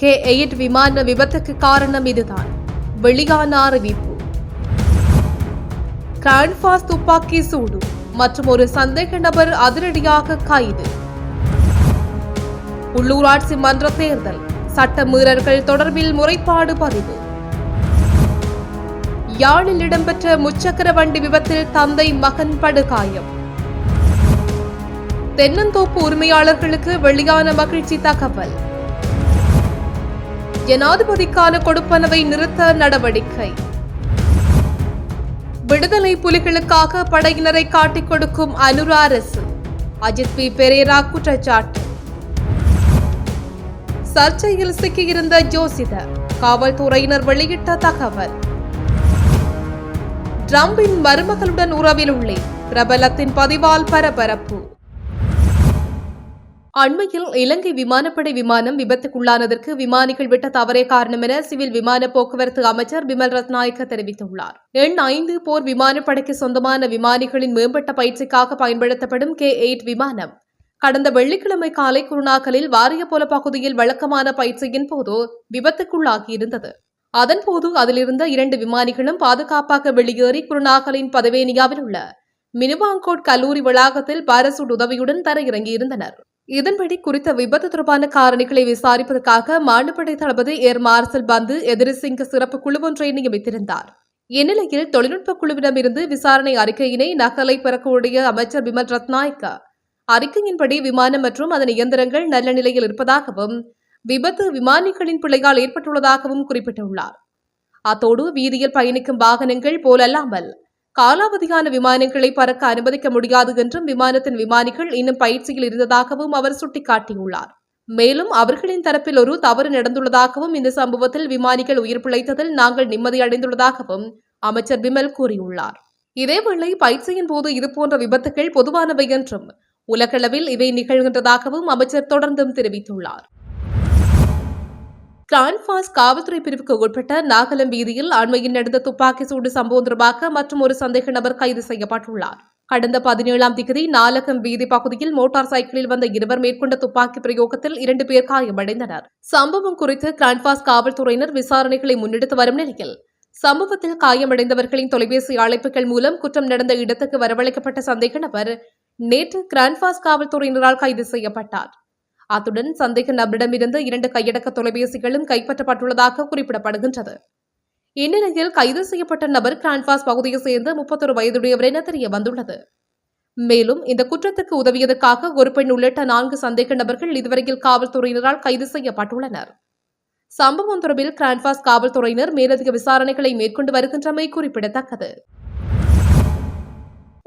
K eight விமான விபத்துக்கு காரணம் இதுதான். வெளியான அறிவிப்பு கிராண்ட்பாஸ் துப்பாக்கி சூடு மற்றும் ஒரு சந்தேக நபர் அதிரடியாக கைது. உள்ளூராட்சி மன்ற தேர்தல். சட்டமீறல்கள் தொடர்பில் முறைப்பாடு பதிவு. யாழில் இடம்பெற்ற முச்சக்கர வண்டி விபத்தில் தந்தை மகன் படுகாயம். தென்னந்தோப்பு உரிமையாளர்களுக்கு வெளியான மகிழ்ச்சி தகவல். ஜனாதிபதிக்கான கொடுப்பனவை நிறுத்த நடவடிக்கை. விடுதலை புலிகளுக்காக படையினரை காட்டிக் கொடுக்கும் அனுரா அரசு. அஜித் பி. பெரேரா குற்றச்சாட்டு. சர்ச்சையில் சிக்கியிருந்த ஜோசிதர் காவல்துறையினர் வெளியிட்ட தகவல். ட்ரம்பின் மருமகளுடன் உறவில் உள்ளேன். பிரபலத்தின் பதிவால் பரபரப்பு. அண்மையில் இலங்கை விமானப்படை விமானம் விபத்துக்குள்ளானதற்கு விமானிகள் விட்ட தவறே காரணம் என சிவில் விமான போக்குவரத்து அமைச்சர் பிமல் ரத்நாயக்க தெரிவித்துள்ளார். எண் ஐந்து போர் விமானப்படைக்கு சொந்தமான விமானிகளின் மேம்பட்ட பயிற்சிக்காக பயன்படுத்தப்படும் கே எயிட் விமானம். கடந்த வெள்ளிக்கிழமை காலை குருணாக்கலில் வாரியபோல பகுதியில் வழக்கமான பயிற்சியின் போது விபத்துக்குள்ளாகியிருந்தது. அதன்போது அதிலிருந்த இரண்டு விமானிகளும் பாதுகாப்பாக வெளியேறி குருணாகலின் பதவேனியாவில் உள்ள மினுவாங்கோட் கல்லூரி வளாகத்தில் பாரசூட் உதவியுடன் தரையிறங்கியிருந்தனர். இதன்படி குறித்த விபத்து தொடர்பான காரணிகளை விசாரிப்பதற்காக மாண்டுபடை தளபதி ஏர் மார்சல் பந்து எதிரிசிங்க சிறப்பு குழு ஒன்றை நியமித்திருந்தார். இந்நிலையில் தொழில்நுட்ப குழுவிடமிருந்து விசாரணை அறிக்கையினை நகலை பெறக்கூடிய அமைச்சர் பிமல் ரத்நாயக்க அறிக்கையின்படி விமானம் மற்றும் அதன் இயந்திரங்கள் நல்ல நிலையில் இருப்பதாகவும் விபத்து விமானிகளின் பிழையால் ஏற்பட்டுள்ளதாகவும் குறிப்பிட்டுள்ளார். அத்தோடு வீதியில் பயணிக்கும் வாகனங்கள் போலல்லாமல் காலாவதியான விமானங்களை பறக்க அனுமதிக்க முடியாது என்றும் விமானத்தின் விமானிகள் இன்னும் பயிற்சியில் இருந்ததாகவும் அவர் சுட்டிக்காட்டியுள்ளார். மேலும் அவர்களின் தரப்பில் ஒரு தவறு நடந்துள்ளதாகவும் இந்த சம்பவத்தில் விமானிகள் உயிர் பிழைத்ததில் நாங்கள் நிம்மதியடைந்துள்ளதாகவும் அமைச்சர் பிமல் கூறியுள்ளார். இதேவேளை பயிற்சியின் போது இதுபோன்ற விபத்துகள் பொதுவானவை என்றும் உலகளவில் இவை நிகழ்கின்றதாகவும் அமைச்சர் தொடர்ந்தும் தெரிவித்துள்ளார். கிரான்பாஸ் காவல்துறை பிரிவுக்கு உட்பட்ட நாகலம் வீதியில் அண்மையில் நடந்த துப்பாக்கி சூடு சம்பவம் தொடர்பாக மற்றும் ஒரு சந்தேக நபர் கைது செய்யப்பட்டுள்ளார். கடந்த பதினேழாம் திகதி நாலகம் வீதி பகுதியில் மோட்டார் சைக்கிளில் வந்த இருவர் மேற்கொண்ட துப்பாக்கி பிரயோகத்தில் இரண்டு பேர் காயமடைந்தனர். சம்பவம் குறித்து கிரான்பாஸ் காவல்துறையினர் விசாரணைகளை முன்னெடுத்து வரும் நிலையில் சம்பவத்தில் காயமடைந்தவர்களின் தொலைபேசி அழைப்புகள் மூலம் குற்றம் நடந்த இடத்துக்கு வரவழைக்கப்பட்ட சந்தேக நபர் நேற்று கிரான்பாஸ் காவல்துறையினரால் கைது செய்யப்பட்டார். அத்துடன் சந்தேக நபரிடமிருந்து இரண்டு கையடக்க தொலைபேசிகளும் கைப்பற்றப்பட்டுள்ளதாக குறிப்பிடப்படுகின்றது. இந்நிலையில் கைது செய்யப்பட்ட நபர் கிரான்பாஸ் பகுதியை சேர்ந்த முப்பத்தொரு வயதுடையவர் என தெரிய வந்துள்ளது. மேலும் இந்த குற்றத்துக்கு உதவியதற்காக ஒரு பெண் உள்ளிட்ட நான்கு சந்தேக நபர்கள் இதுவரையில் காவல்துறையினரால் கைது செய்யப்பட்டுள்ளனர். சம்பவம் தொடர்பில் கிரான்பாஸ் காவல்துறையினர் மேலதிக விசாரணைகளை மேற்கொண்டு வருகின்றமை குறிப்பிடத்தக்கது.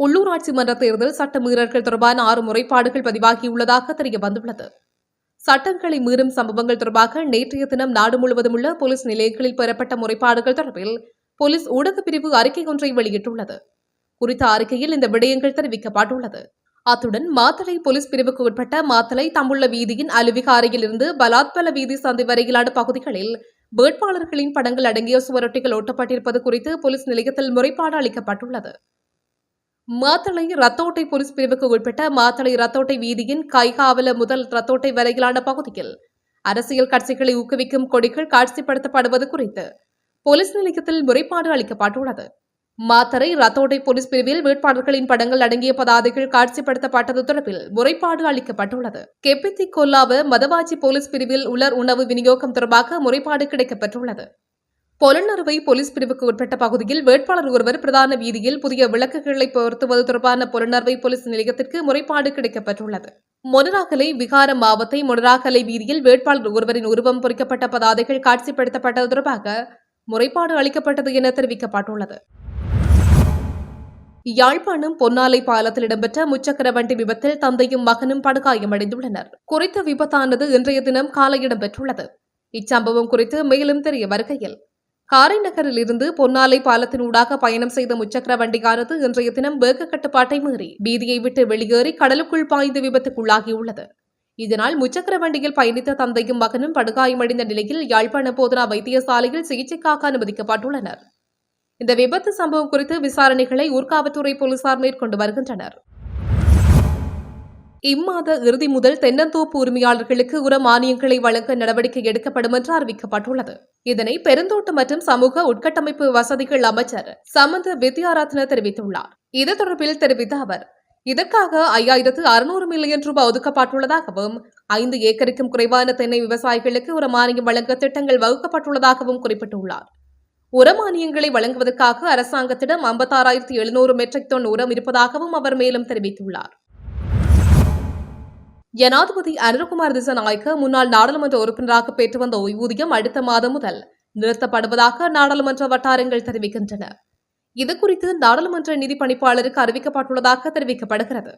உள்ளூராட்சி மன்ற தேர்தல் சட்ட மீறல்கள் தொடர்பான ஆறு முறைப்பாடுகள் பதிவாகியுள்ளதாக தெரிய வந்துள்ளது. சட்டங்களை மீறும் சம்பவங்கள் தொடர்பாக நேற்றைய தினம் நாடு முழுவதும் உள்ள போலீஸ் நிலையங்களில் பெறப்பட்ட முறைப்பாடுகள் தொடர்பில் போலீஸ் ஊடகப் பிரிவு அறிக்கை ஒன்றை வெளியிட்டுள்ளது. குறித்த அறிக்கையில் இந்த விடயங்கள் தெரிவிக்கப்பட்டுள்ளது. அத்துடன் மாத்தளை போலீஸ் பிரிவுக்கு உட்பட்ட மாத்தளை தம்புள்ள வீதியின் அலுவிகாரையில் இருந்து பலாத்பல வீதி சந்தை வரையிலான பகுதிகளில் வேட்பாளர்களின் படங்கள் அடங்கிய சுவரொட்டிகள் ஒட்டப்பட்டிருப்பது குறித்து போலீஸ் நிலையத்தில் முறைப்பாடு அளிக்கப்பட்டுள்ளது. மாத்தளை ரத்தோட்டை போலீஸ் பிரிவுக்கு உட்பட்ட மாத்தளை ரத்தோட்டை வீதியின் கைகாவல முதல் ரத்தோட்டை வரையிலான பகுதியில் அரசியல் கட்சிகளை ஊக்குவிக்கும் கொடிகள் காட்சிப்படுத்தப்படுவது குறித்து போலீஸ் நிலையத்தில் முறைப்பாடு அளிக்கப்பட்டுள்ளது. மாத்தரை ரத்தோட்டை போலீஸ் பிரிவில் வேட்பாளர்களின் படங்கள் அடங்கிய பதாதைகள் காட்சிப்படுத்தப்பட்டது தொடர்பில் முறைப்பாடு அளிக்கப்பட்டுள்ளது. கெப்பித்தி கொல்லாவ மதவாச்சி போலீஸ் பிரிவில் உலர் உணவு விநியோகம் தொடர்பாக முறைப்பாடு கிடைக்கப்பெற்றுள்ளது. பொலன்னறுவை போலீஸ் பிரிவுக்கு உட்பட்ட பகுதியில் வேட்பாளர் ஒருவர் பிரதான வீதியில் புதிய விளக்குகளை பொருத்துவது தொடர்பான பொலன்னறுவை போலீஸ் நிலையத்திற்கு முறைப்பாடு கிடைக்கப்பட்டுள்ளது. மொனராகலை விகார மாவத்தை மொனராகலை வீதியில் வேட்பாளர் ஒருவரின் உருவம் பொறிக்கப்பட்ட பதாதைகள் காட்சிப்படுத்தப்பட்டது தொடர்பாக முறைப்பாடு அளிக்கப்பட்டது என தெரிவிக்கப்பட்டுள்ளது. யாழ்ப்பாணம் பொன்னாலை பாலத்தில் இடம்பெற்ற முச்சக்கர வண்டி விபத்தில் தந்தையும் மகனும் படுகாயமடைந்துள்ளனர். குறித்த விபத்தானது இன்றைய தினம் காலை இடம்பெற்றுள்ளது. இச்சம்பவம் குறித்து மேலும் தெரிய வருகையில் காரைநகரில் இருந்து பொன்னாலை பாலத்தின் ஊடாக பயணம் செய்த முச்சக்கர வண்டியானது இன்றைய தினம் வேக கட்டுப்பாட்டை மீறி வீதியை விட்டு வெளியேறி கடலுக்குள் பாய்ந்து விபத்துக்குள்ளாகியுள்ளது. இதனால் முச்சக்கர வண்டியில் பயணித்த தந்தையும் மகனும் படுகாயமடைந்த நிலையில் யாழ்ப்பாண போதனா வைத்தியசாலையில் சிகிச்சைக்காக அனுமதிக்கப்பட்டுள்ளனர். இந்த விபத்து சம்பவம் குறித்து விசாரணைகளை ஊர்காவல்துறை போலீசார் மேற்கொண்டு வருகின்றனர். இம்மாத இறுதி முதல் தென்னந்தோப்பு உரிமையாளர்களுக்கு உர மானியங்களை வழங்க நடவடிக்கை எடுக்கப்படும் என்று அறிவிக்கப்பட்டுள்ளது. இதனை பெருந்தோட்ட மற்றும் சமூக உட்கட்டமைப்பு வசதிகள் அமைச்சர் சமந்த வித்யாரத்ன தெரிவித்துள்ளார். இது தொடர்பில் தெரிவித்த அவர் இதற்காக ஐயாயிரத்து அறுநூறு மில்லியன் ரூபாய் ஒதுக்கப்பட்டுள்ளதாகவும் ஐந்து ஏக்கருக்கும் குறைவான தென்னை விவசாயிகளுக்கு உர மானியம் வழங்க திட்டங்கள் வகுக்கப்பட்டுள்ளதாகவும் குறிப்பிட்டுள்ளார். உரமானியங்களை வழங்குவதற்காக அரசாங்கத்திடம் ஐம்பத்தாறாயிரத்து எழுநூறு மெட்ரிக் டன் உரம் இருப்பதாகவும் அவர் மேலும் தெரிவித்துள்ளார். ஜனாதிபதி அனுரகுமார் திசநாயக்க முன்னாள் நாடாளுமன்ற உறுப்பினராக பெற்று வந்த ஓய்வூதியம் அடுத்த மாதம் முதல் நிறுத்தப்படுவதாக நாடாளுமன்ற வட்டாரங்கள் தெரிவிக்கின்றன. இதுகுறித்து நாடாளுமன்ற நிதி பணிப்பாளருக்கு அறிவிக்கப்பட்டுள்ளதாக தெரிவிக்கப்படுகிறது.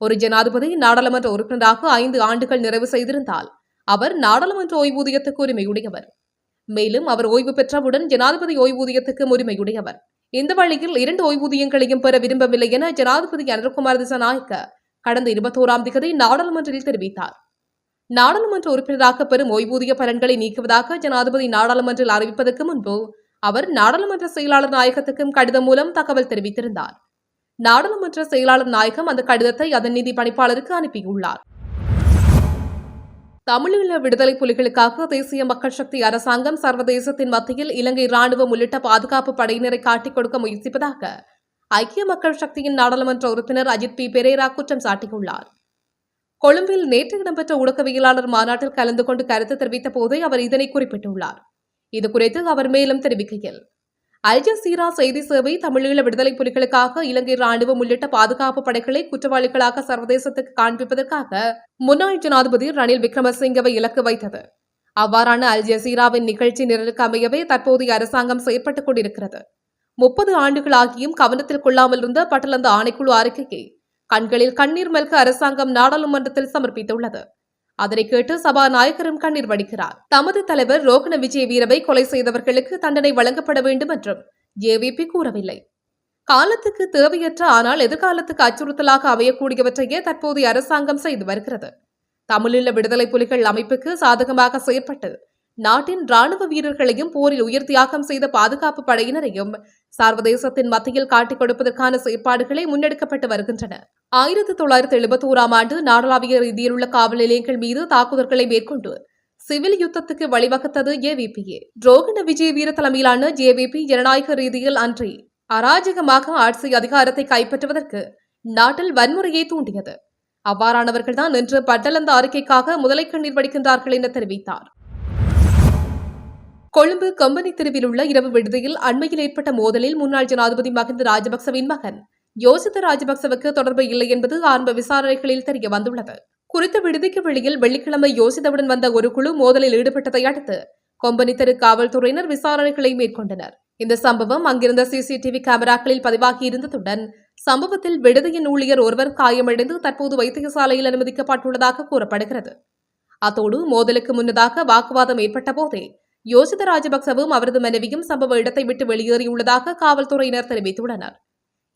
ஒரு ஜனாதிபதி நாடாளுமன்ற உறுப்பினராக ஐந்து ஆண்டுகள் நிறைவு செய்திருந்தால் அவர் நாடாளுமன்ற ஓய்வூதியத்துக்கு உரிமையுடையவர். மேலும் அவர் ஓய்வு பெற்றவுடன் ஜனாதிபதி ஓய்வூதியத்துக்கு உரிமையுடையவர் இந்த வழியில் இரண்டு ஓய்வூதியங்களையும் பெற விரும்பவில்லை என ஜனாதிபதி அனுர்குமார் திசநாயக்க கடந்த இருபத்தோராம் திகதி நாடாளுமன்றத்தில் தெரிவித்தார். நாடாளுமன்ற உறுப்பினராக பெறும் ஓய்வூதிய பலன்களை நீக்குவதாக ஜனாதிபதி நாடாளுமன்றில் அறிவிப்பதற்கு முன்பு அவர் நாடாளுமன்ற செயலாளர் நாயகத்துக்கும் கடிதம் மூலம் தகவல் தெரிவித்திருந்தார். நாடாளுமன்ற செயலாளர் நாயகம் அந்த கடிதத்தை அதன் நிதி பணிப்பாளருக்கு அனுப்பியுள்ளார். தமிழீழ விடுதலை புலிகளுக்காக தேசிய மக்கள் சக்தி அரசாங்கம் சர்வதேசத்தின் மத்தியில் இலங்கை ராணுவம் உள்ளிட்ட பாதுகாப்பு படையினரை காட்டிக் கொடுக்க முயற்சிப்பதாக ஐக்கிய மக்கள் சக்தியின் நாடாளுமன்ற உறுப்பினர் அஜித் பி. பெரேரா குற்றம் சாட்டியுள்ளார். கொழும்பில் நேற்று இடம்பெற்ற ஊடகவியலாளர் மாநாட்டில் கலந்து கொண்டு கருத்து தெரிவித்த போதே அவர் இதனை குறிப்பிட்டுள்ளார். இதுகுறித்து அவர் மேலும் தெரிவிக்கையில் அல் ஜசீரா செய்தி சேவை தமிழீழ விடுதலை புலிகளுக்காக இலங்கை ராணுவம் உள்ளிட்ட பாதுகாப்பு படைகளை குற்றவாளிகளாக சர்வதேசத்துக்கு காண்பிப்பதற்காக முன்னாள் ஜனாதிபதி ரணில் விக்ரமசிங்கவை இலக்கு வைத்தது. அவ்வாறான அல் ஜசீராவின் நிகழ்ச்சி நிரலுக்கு அமையவே தற்போதைய அரசாங்கம் செயற்பட்டுக் கொண்டிருக்கிறது. முப்பது ஆண்டுகளாகியும் கவனத்தில் கொள்ளாமல் இருந்த பட்டலந்த ஆணைக்குழு அறிக்கையை கண்களில் கண்ணீர் மல்க அரசாங்கம் நாடாளுமன்றத்தில் சமர்ப்பித்துள்ளது. அதனை கேட்டு சபாநாயகரும் கண்ணீர் வடிக்கிறார். தமது தலைவர் ரோகண விஜய் வீரவை கொலை செய்தவர்களுக்கு தண்டனை வழங்கப்பட வேண்டும் என்றும் ஜேவிபி கூறவில்லை. காலத்துக்கு தேவையற்ற ஆனால் எதிர்காலத்துக்கு அச்சுறுத்தலாக அமையக்கூடியவற்றையே தற்போதைய அரசாங்கம் செய்து வருகிறது. தமிழீழ விடுதலை புலிகள் அமைப்புக்கு சாதகமாக செயற்பட்டு நாட்டின் ராணுவ வீரர்களையும் போரில் உயிர் தியாகம் செய்த பாதுகாப்பு படையினரையும் சர்வதேசத்தின் மத்தியில் காட்டிக் கொடுப்பதற்கான செயற்பாடுகளை முன்னெடுக்கப்பட்டு வருகின்றன. ஆயிரத்தி தொள்ளாயிரத்தி எழுபத்தோராம் ஆண்டு நாடளாவிய ரீதியில் உள்ள காவல் நிலையங்கள் மீது தாக்குதல்களை மேற்கொண்டு சிவில் யுத்தத்துக்கு வழிவகுத்தது ஏவிபிஏ ரோகண விஜய் வீர தலைமையிலான ஜேவிபி ஜனநாயக ரீதியில் அன்றி அராஜகமாக ஆட்சி அதிகாரத்தை கைப்பற்றுவதற்கு நாட்டில் வன்முறையை தூண்டியது. அவ்வாறானவர்கள்தான் இன்று பட்டலந்த அறிக்கைக்காக முதலை கண்ணீர் வடிக்கின்றார்கள் என தெரிவித்தார். கொழும்பு கம்பெனி தெருவில் உள்ள இரவு விடுதியில் அண்மையில் ஏற்பட்ட மோதலில் முன்னாள் ஜனாதிபதி மகிந்த ராஜபக்சவின் மகன். யோசித்த ராஜபக்சவுக்கு தொடர்பு இல்லை என்பது ஆரம்ப விசாரணைகளில் தெரிய வந்துள்ளது. குறித்த விடுதிக்கு வெளியில் வெள்ளிக்கிழமை யோசித்தவுடன் வந்த ஒரு குழு மோதலில் ஈடுபட்டதை அடுத்து கொம்பனி தெரு காவல்துறையினர் விசாரணைகளை மேற்கொண்டனர். இந்த சம்பவம் அங்கிருந்த சிசிடிவி கேமராக்களில் பதிவாகி இருந்ததுடன் சம்பவத்தில் விடுதியின் ஊழியர் ஒருவர் காயமடைந்து தற்போது வைத்தியசாலையில் அனுமதிக்கப்பட்டுள்ளதாக கூறப்படுகிறது. அத்தோடு மோதலுக்கு முன்னதாக வாக்குவாதம் ஏற்பட்ட போதே யோசித ராஜபக்சவும் அவரது மனைவியும் சம்பவ இடத்தை விட்டு வெளியேறியுள்ளதாக காவல்துறையினர் தெரிவித்துள்ளனர்.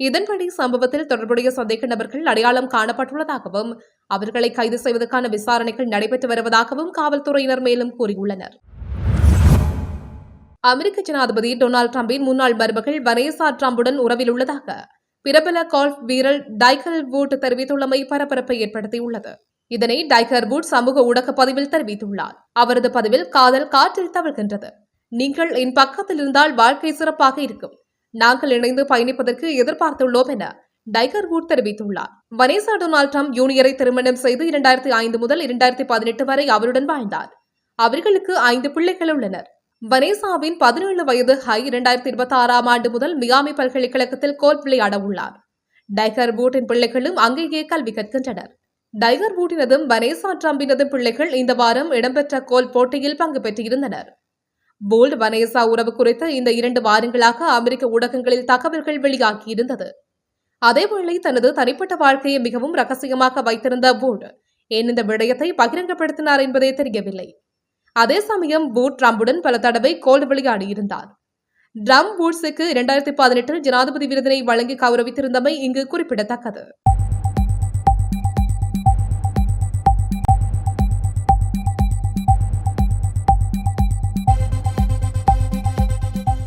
இதன்படி சம்பவத்தில் தொடர்புடைய சந்தேக நபர்கள் அடையாளம் காணப்பட்டுள்ளதாகவும் அவர்களை கைது செய்வதற்கான விசாரணைகள் நடைபெற்று வருவதாகவும் காவல்துறையினர் மேலும் கூறியுள்ளனர். அமெரிக்க ஜனாதிபதி டொனால்டு டிரம்பின் முன்னாள் மருமகள் வனேசா டிரம்புடன் உறவில் உள்ளதாக பிரபல கால்ஃப் வீரர் டைக்கல் வூட் தெரிவித்துள்ளமை பரபரப்பை ஏற்படுத்தியுள்ளது. இதனை டைகர் வுட் சமூக ஊடக பதிவில் தெரிவித்துள்ளார். அவரது பதிவில் காதல் காற்றில் தவழ்கின்றது. நீங்கள் என் பக்கத்தில் இருந்தால் வாழ்க்கை சிறப்பாக இருக்கும். நாங்கள் இணைந்து பயணிப்பதற்கு எதிர்பார்த்துள்ளோம் என டைகர் வுட் தெரிவித்துள்ளார். வனேசா டொனால்ட் ட்ரம்ப் ஜூனியரை திருமணம் செய்து இரண்டாயிரத்தி ஐந்து முதல் இரண்டாயிரத்தி பதினெட்டு வரை அவருடன் வாழ்ந்தார். அவர்களுக்கு ஐந்து பிள்ளைகள் உள்ளனர். வனேசாவின் பதினேழு வயது ஹை இரண்டாயிரத்தி இருபத்தி ஆறாம் ஆண்டு முதல் மியாமி பல்கலைக்கழகத்தில் கோல் விளையாட உள்ளார் டைகர் பூட்டின் பிள்ளைகளும் அங்கேயே கல்வி கற்கின்றனர். டைகர் பூட்டினதும் வனேசா டிரம்பினதும் பிள்ளைகள் இந்த வாரம் இடம்பெற்ற கோல் போட்டியில் பங்கு பெற்றிருந்தனர். போல்ட் வனேசா உறவு குறித்து இந்த இரண்டு வாரங்களாக அமெரிக்க ஊடகங்களில் தகவல்கள் வெளியாகியிருந்தது. அதேவேளை தனது தனிப்பட்ட வாழ்க்கையை மிகவும் ரகசியமாக வைத்திருந்த போல்ட் ஏன் இந்த விடயத்தை பகிரங்கப்படுத்தினார் என்பதே தெரியவில்லை. அதே சமயம் பூட் ட்ரம்புடன் பல தடவை கோல் விளையாடியிருந்தார். ட்ரம் பூட்ஸுக்கு இரண்டாயிரத்தி பதினெட்டில் ஜனாதிபதி விருதினை வழங்கி கௌரவித்திருந்தமை இங்கு குறிப்பிடத்தக்கது.